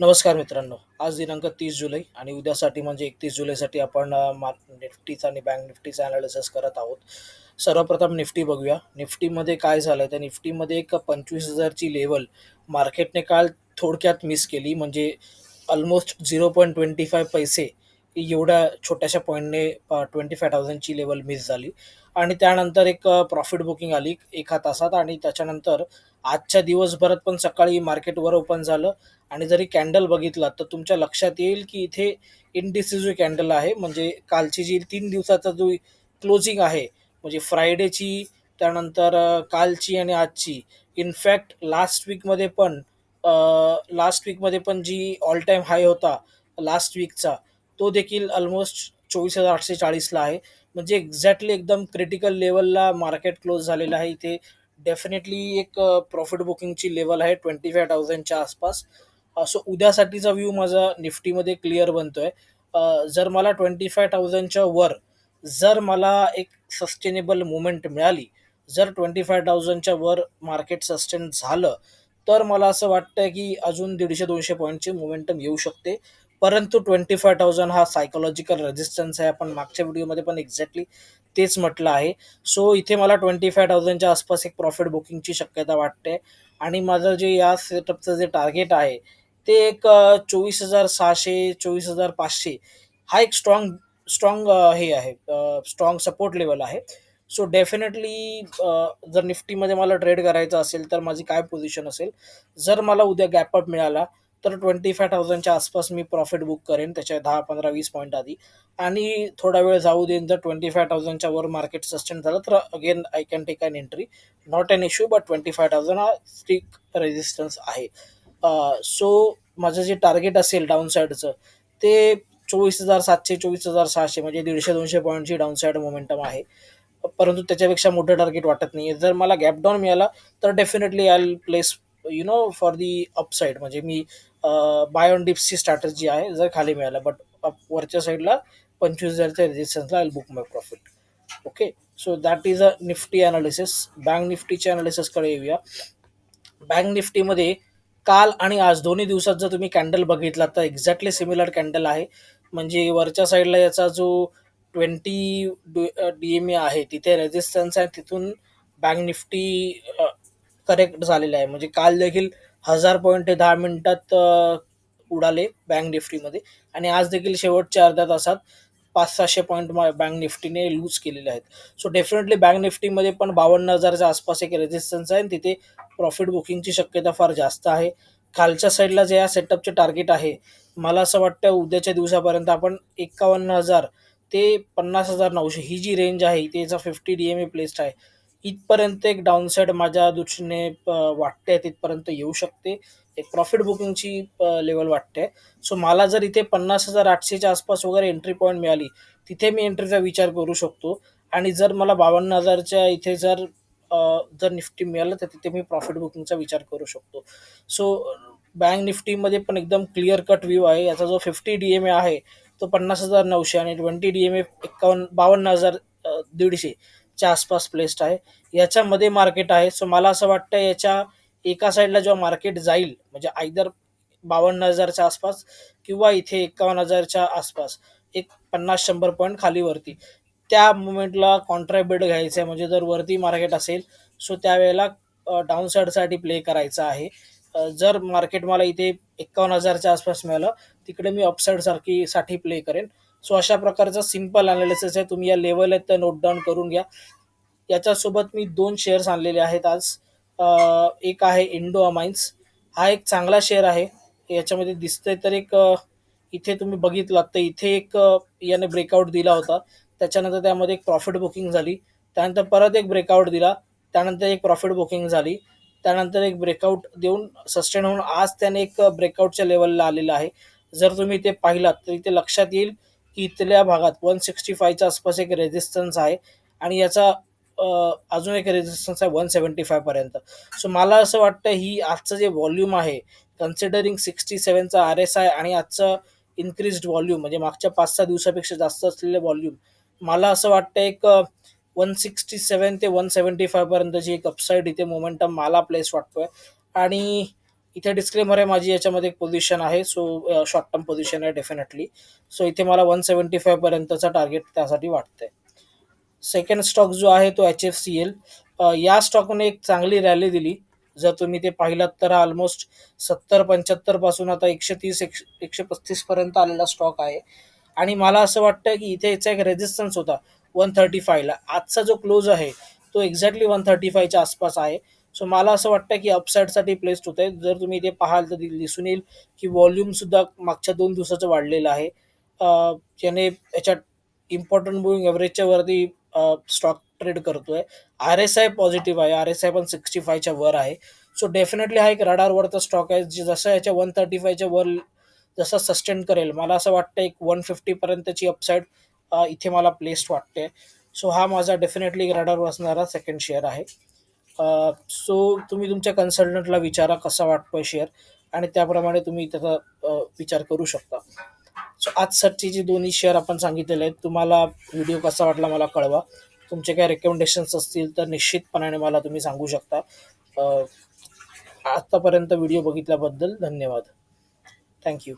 नमस्कार मित्रांनो आज दिनांक तीस जुलै आणि उद्यासाठी म्हणजे एकतीस जुलैसाठी आपण मार्क निफ्टीचा आणि बँक निफ्टीचा अनालिसिस करत आहोत. सर्वप्रथम निफ्टी बघूया. निफ्टीमध्ये काय झालं तर निफ्टीमध्ये एक पंचवीस हजारची लेवल मार्केटने काल थोडक्यात मिस केली. म्हणजे almost zero point twenty five पैसे एवढ्या छोट्याशा पॉईंटने ट्वेंटी फाय थाउजंडची लेवल मिस झाली. आणि त्यानंतर एक प्रॉफिट बुकिंग आली एका तासात आणि त्याच्यानंतर आजच्या दिवसभरात पण सकाळी मार्केटवर ओपन झालं. आणि जरी कॅन्डल बघितलात तर तुमच्या लक्षात येईल की इथे इंडिसिसिव्ह कॅन्डल आहे. म्हणजे कालची जी तीन दिवसाचा जो क्लोजिंग आहे म्हणजे फ्रायडेची त्यानंतर कालची आणि आजची. इनफॅक्ट लास्ट वीकमध्ये पण लास्ट वीकमध्ये पण जी ऑल टाईम हाय होता लास्ट वीकचा तो देखील ऑलमोस्ट चोवीस हजार आठशे चाळीसला आहे. म्हणजे एक्झॅक्टली एकदम क्रिटिकल लेवलला मार्केट क्लोज झालेलं आहे. इथे डेफिनेटली एक प्रॉफिट बुकिंगची लेवल आहे ट्वेंटी फाय थाउजंडच्या आसपास. सो उद्यासाठीचा व्ह्यू माझा निफ्टीमध्ये क्लिअर बनतोय. जर मला ट्वेंटी फाय थाउजंडच्या वर जर मला एक सस्टेनेबल मुवमेंट मिळाली जर ट्वेंटी फाय थाउजंडच्या वर मार्केट सस्टेन झालं तर मला असं वाटतं की अजून दीडशे दोनशे पॉईंटचे मोमेंटम येऊ शकते. परंतु ट्वेंटी फाय थाउजंड हा सायकोलॉजिकल रेजिस्टन्स आहे. आपण मागच्या व्हिडिओमध्ये पण एक्झॅक्टली तेच म्हटलं आहे. सो इथे मला ट्वेंटी फाय थाउजंडच्या आसपास एक प्रॉफिट बुकिंगची शक्यता वाटते. आणि माझं जे या सेटअपचं जे टार्गेट आहे ते एक चोवीस हजार सहाशे चोवीस हजार पाचशे हा एक स्ट्रॉंग स्ट्रॉंग हे आहे स्ट्रॉंग सपोर्ट लेवल आहे. सो डेफिनेटली जर निफ्टीमध्ये मला ट्रेड करायचं असेल तर माझी काय पोझिशन असेल? जर मला उद्या गॅपअप मिळाला तर ट्वेंटी फाय थाउजंडच्या आसपास मी प्रॉफिट बुक करेन त्याच्या दहा पंधरा वीस पॉईंट आधी. आणि थोडा वेळ जाऊ देईन जर ट्वेंटी फाय थाउजंडच्या वर मार्केट सस्टेन झालं तर again I can take an entry not an issue but twenty five thousand हा स्टिक रेझिस्टन्स आहे. Uh, सो माझं जे टार्गेट असेल डाऊन साईडचं ते चोवीस हजार सातशे चोवीस हजार सहाशे म्हणजे दीडशे दोनशे पॉईंटची डाऊन साईड मोमेंटम आहे. परंतु त्याच्यापेक्षा मोठं टार्गेट वाटत नाही जर मला गॅप डाऊन मिळाला तर definitely I place you know for the upside म्हणजे मी बाय ऑन डिप्सची जी आहे जर खाली मिळाला बट वरच्या साईडला पंचवीस हजारच्या रेजिस्टन्सला I book my profit okay so that is a Nifty analysis bank निफ्टीच्या अनालिसिसकडे येऊया. बँक निफ्टीमध्ये काल आणि आज दोन्ही दिवसात जर तुम्ही कॅन्डल बघितला तर एक्झॅक्टली सिमिलर कॅन्डल आहे. म्हणजे वरच्या साईडला याचा जो ट्वेंटी डी एम ए आहे तिथे रेजिस्टन्स आहे तिथून बँक निफ्टी करेक्ट झालेलं आहे. म्हणजे काल देखील हजार पॉईंट हे दहा मिनिटात उडाले बँक निफ्टीमध्ये आणि आज देखील शेवटच्या अर्ध्या तासात पाच सहाशे पॉईंट बँक निफ्टीने लूज केलेले आहेत. सो डेफिनेटली बँक निफ्टीमध्ये पण बावन्न हजारच्या आसपास एक रेजिस्टन्स आहे आणि तिथे प्रॉफिट बुकिंगची शक्यता फार जास्त आहे. खालच्या साईडला जे या सेटअपचे टार्गेट आहे मला असं वाटतं उद्याच्या दिवसापर्यंत आपण एकावन्न हजार ते पन्नास हजार नऊशे ही जी रेंज आहे त्याचा fifty D M A placed आहे. इथपर्यंत एक डाऊनसाईड माझ्या दृष्टीने प वाटते तिथपर्यंत येऊ शकते. एक प्रॉफिट बुकिंगची लेवल वाटते. सो मला जर इथे 50,800च्या आसपास वगैरे एंट्री पॉईंट मिळाली, तिथे मी एंट्रीचा विचार करू शकतो आणि जर मला 52,000च्या इथे जर जर निफ्टी मिळालं, तर तिथे मी प्रॉफिट बुकिंगचा विचार करू शकतो. सो बँक निफ्टीमध्ये पण एकदम क्लिअर कट व्ह्यू आहे. याचा जो 50 DMA आहे, तो 50,900 आणि ट्वेंटी डी एम ए एकावन्न बावन्न हजार दीडशे च्या आसपास प्लेस्ड आहे. याच्यामध्ये मार्केट आहे. सो मला असं वाटतं याच्या एका साईडला जेव्हा मार्केट जाईल म्हणजे आयदर बावन्न हजारच्या आसपास किंवा इथे एकावन्न हजारच्या आसपास एक पन्नास शंभर पॉईंट खालीवरती त्या मुमेंटला कॉन्ट्रॅक्ट बेड घ्यायचं आहे म्हणजे जर वरती मार्केट असेल सो त्यावेळेला डाऊन साईडसाठी प्ले करायचं आहे. जर मार्केट मला इथे एकावन्न हजारच्या आसपास मिळालं तिकडे मी अपसाईडसारखी साठी प्ले करेन. सो अशा प्रकारचा सिंपल अनालिसिस आहे. तुम्ही या लेवल आहेत तर नोट डाऊन करून घ्या. याच्यासोबत मी दोन शेअर्स आणलेले आहेत आज. एक आहे इंडो अमाइन्स हा एक चांगला शेअर आहे. याच्यामध्ये दिसतंय तर एक इथे तुम्ही बघितलात तर इथे एक याने ब्रेकआउट दिला होता. त्याच्यानंतर त्यामध्ये एक प्रॉफिट बुकिंग झाली. त्यानंतर परत एक ब्रेकआउट दिला. त्यानंतर एक प्रॉफिट बुकिंग झाली. त्यानंतर एक ब्रेकआउट देऊन सस्टेन होऊन आज त्याने एक ब्रेकआउटच्या लेवलला आलेला आहे. जर तुम्ही ते पाहिलात तर इथे लक्षात येईल. की इथल्या भागात वन सिक्स्टी फायच्या आसपास एक रेजिस्टन्स आहे आणि याचा अजून एक रेजिस्टन्स आहे वन सेवन्टी फायपर्यंत सो मला असं वाटतं ही आजचं जे व्हॉल्यूम आहे कन्सिडरिंग सिक्स्टी सेवनचा आर एस आय आणि आजचं इन्क्रीज्ड व्हॉल्यूम म्हणजे मागच्या पाच सहा दिवसापेक्षा जास्त असलेलं व्हॉल्यूम मला असं वाटतं एक वन सिक्स्टी सेवन ते वन सेवन्टी फायपर्यंतची एक अपसाईड इथे मोमेंटम मला प्लेस वाटतोय. आणि इथे डिस्क्लेमर आहे माझी याच्यामध्ये एक पोझिशन आहे सो शॉर्ट टर्म पोझिशन आहे डेफिनेटली सो इथे मला वन सेवन्टी फाय पर्यंतचा टार्गेट त्यासाठी वाटतंय. सेकंड स्टॉक जो आहे तो एच एफ सी एल या स्टॉकने एक चांगली रॅली दिली. जर तुम्ही ते पाहिलात तर ऑलमोस्ट सत्तर पंच्याहत्तरपासून आता एकशे तीस एकशे एकशे पस्तीस पर्यंत आलेला स्टॉक आहे. आणि मला असं वाटतं की इथे याचा एक रेजिस्टन्स होता वन थर्टी फायला आजचा जो क्लोज आहे तो एक्झॅक्टली वन थर्टी फायच्या आसपास आहे. सो मला असं वाटतं की अपसाईडसाठी प्लेस्ड होत आहे जर तुम्ही इथे पाहाल तर दिसून येईल की व्हॉल्यूम सुद्धा मागच्या दोन दिवसाचं वाढलेलं आहे. याने ज्याने याच्यात इम्पॉर्टंट मुव्हिंग एव्हरेजच्या वरती स्टॉक ट्रेड करतोय. आर एस आय पॉझिटिव्ह आहे. आर एस आय पण सिक्स्टी फायच्या वर आहे. सो डेफिनेटली हा एक रडारवरचा स्टॉक आहे. जे जसं याच्या वन थर्टी फायच्या वर जसं सस्टेन करेल मला असं वाटतं एक वन फिफ्टीपर्यंतची अपसाईड इथे मला प्लेस्ड वाटते सो हा माझा डेफिनेटली रडार असणारा सेकंड शेअर आहे. सो तुम्ही तुमच्या कन्सल्टंटला विचारा कसा वाटतोय शेअर आणि त्याप्रमाणे तुम्ही त्याचा विचार करू शकता. सो आजसाठी जे दोन्ही शेअर आपण सांगितलेले आहेत तुम्हाला व्हिडिओ कसा वाटला मला कळवा. तुमचे काही रेकमेंडेशन्स असतील तर निश्चितपणाने मला तुम्ही सांगू शकता. आत्तापर्यंत व्हिडिओ बघितल्याबद्दल धन्यवाद. थँक्यू